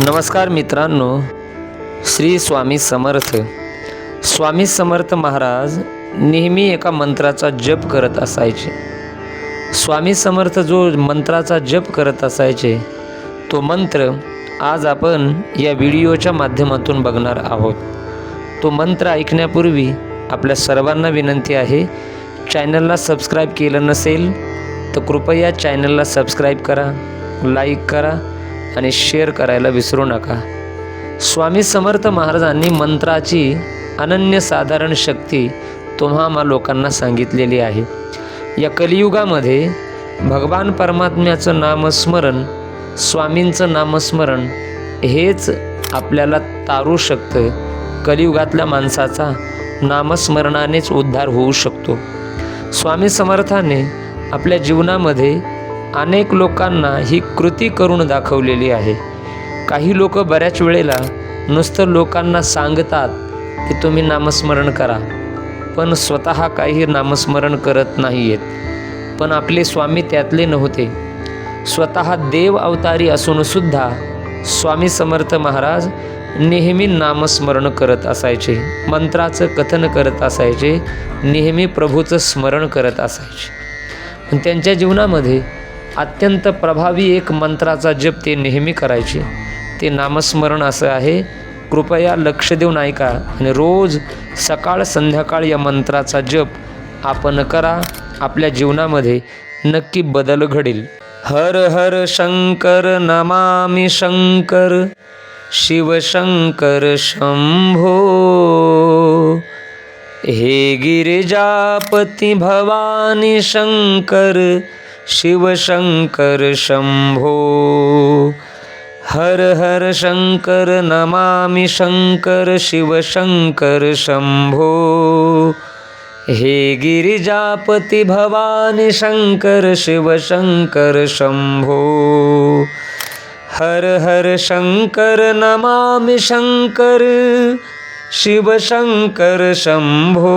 नमस्कार मित्रांनो श्री स्वामी समर्थ. स्वामी समर्थ महाराज नेहमी एका मंत्राचा जप करत असायचे. स्वामी समर्थ जो मंत्राचा जप करत असायचे तो मंत्र आज आपण या व्हिडिओच्या माध्यमातून बघणार आहोत. तो मंत्र ऐकण्यापूर्वी आपल्या सर्वांना विनंती आहे चॅनलला सबस्क्राईब केलं नसेल तर कृपया चॅनलला सबस्क्राईब करा लाईक करा आणि शेअर करायला विसरू नका. स्वामी समर्थ महाराजांनी मंत्राची अनन्यसाधारण शक्ती तुम्हा लोकांना सांगितलेली आहे. या कलियुगामध्ये भगवान परमात्म्याचं नामस्मरण स्वामींचं नामस्मरण हेच आपल्याला तारू शकतं. कलियुगातल्या माणसाचा नामस्मरणानेच उद्धार होऊ शकतो. स्वामी समर्थाने आपल्या जीवनामध्ये अनेक लोकांना ही कृती करून दाखवलेली आहे. काही लोक बऱ्याच वेळेला नुसतं लोकांना सांगतात की तुम्ही नामस्मरण करा पण स्वतः काही नामस्मरण करत नाही आहेत पण आपले स्वामी त्यातले नव्हते. स्वतः देव अवतारी असूनसुद्धा स्वामी समर्थ महाराज नेहमी नामस्मरण करत असायचे मंत्राचं कथन करत असायचे नेहमी प्रभूचं स्मरण करत असायचे. पण त्यांच्या जीवनामध्ये अत्यंत प्रभावी एक मंत्राचा जप ते नेहमी करायचे. ते नामस्मरण असं आहे कृपया लक्ष देऊन ऐका आणि रोज सकाळ संध्याकाळ या मंत्राचा जप आपण करा. आपल्या जीवनामध्ये नक्की बदल घडेल. हर हर शंकर नमामि शंकर शिवशंकर शंभो हे गिरिजापती भवानी शंकर शिवशङ्कर शम्भो। हर हर शङ्कर नमामि शङ्कर शिवशङ्कर शम्भो। हे गिरिजापति भवानि शङ्कर शिवशङ्कर शम्भो। हर हर शङ्कर नमामि शङ्कर शिवशङ्कर शम्भो।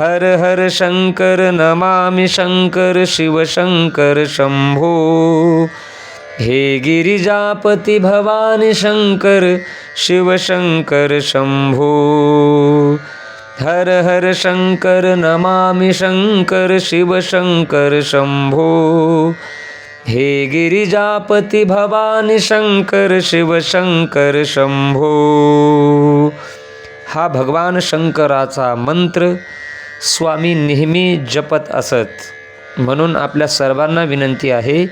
हर हर शंकर नमामि शंकर शिवशंकर शंभो। हे गिरिजापति भवानी शंकर शिवशंकर शंभो। हर हर शंकर नमामि शंकर शिवशंकर शंभो। हे गिरिजापति भवानी शंकर शिवशंकर शंभो। हा भगवान शंकराचा मंत्र स्वामी नेहमी जपत असत. म्हणून आपल्या सर्वांना विनंती आहे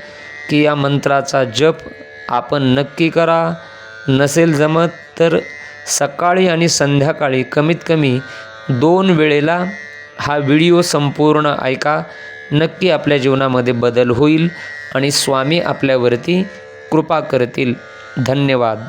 की या मंत्राचा जप आपण नक्की करा. नसेल जमत तर सकाळी आणि संध्याकाळी कमीत कमी दोन वेळेला हा व्हिडिओ संपूर्ण ऐका. नक्की आपल्या जीवनामध्ये बदल होईल आणि स्वामी आपल्यावरती कृपा करतील. धन्यवाद.